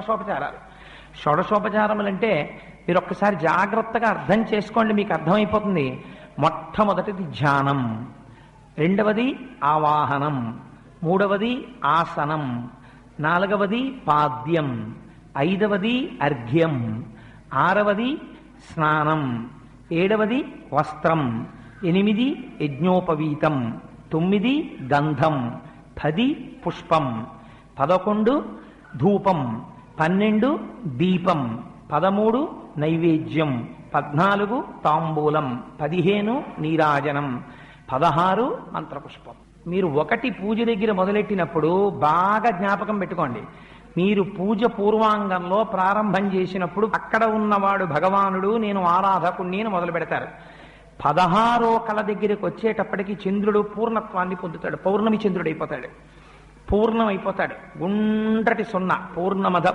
షోడశోపచారాలు. షోడశోపచారములంటే మీరు ఒక్కసారి జాగ్రత్తగా అర్థం చేసుకోండి మీకు అర్థమైపోతుంది. మొట్టమొదటిది ధ్యానం రెండవది ఆవాహనం మూడవది ఆసనం నాలుగవది పాద్యం ఐదవది అర్ఘ్యం ఆరవది స్నానం ఏడవది వస్త్రం ఎనిమిది యజ్ఞోపవీతం తొమ్మిది గంధం పది పుష్పం పదకొండు ధూపం పన్నెండు దీపం పదమూడు నైవేద్యం పద్నాలుగు తాంబూలం పదిహేను నీరాజనం పదహారు మంత్రపుష్పం. మీరు ఒకటి పూజ దగ్గర మొదలెట్టినప్పుడు బాగా జ్ఞాపకం పెట్టుకోండి. మీరు పూజ పూర్వాంగంలో ప్రారంభం చేసినప్పుడు అక్కడ ఉన్నవాడు భగవానుడు నేను ఆరాధకుణ్ణి అని మొదలు పెడతారు. పదహారో కళ దగ్గరికి వచ్చేటప్పటికి చంద్రుడు పూర్ణత్వాన్ని పొందుతాడు. పౌర్ణమి చంద్రుడు అయిపోతాడు. పూర్ణమైపోతాడు. గుండ్రటి సున్నా పూర్ణమధ